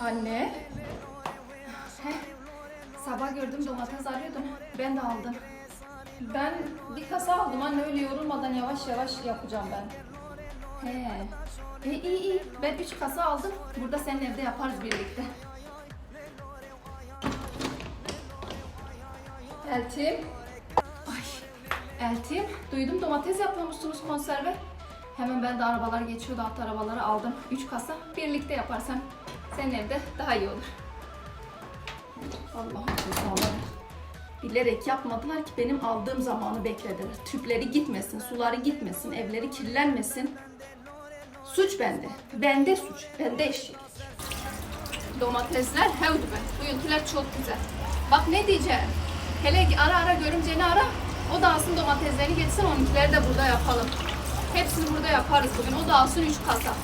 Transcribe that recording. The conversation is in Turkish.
Anne. Heh. Sabah gördüm domates arıyordum. Ben de aldım. Ben bir kasa aldım anne öyle yorulmadan yavaş yavaş yapacağım ben. He. E, iyi iyi. Ben üç kasa aldım. Burada senin evde yaparız birlikte. Eltim. Ay. Eltim. Duydum domates yapıyormuşsunuz konserve. Hemen ben de arabalar geçiyordu. Hatta arabaları aldım. Üç kasa. Birlikte yaparsam senin evde daha iyi olur. Allah'ım cezaları. Bilerek yapmadılar ki benim aldığım zamanı beklediler. Tüpleri gitmesin, suları gitmesin, evleri kirlenmesin. Suç bende. Bende suç. Bende eşeklik. Domatesler hevd be. Bu yöntiler çok güzel. Bak ne diyeceğim. Hele ara ara görümceni ara. O da alsın domateslerini getirsin onunkileri de burada yapalım. Hepsini burada yaparız bugün. O da alsın 3 kasa.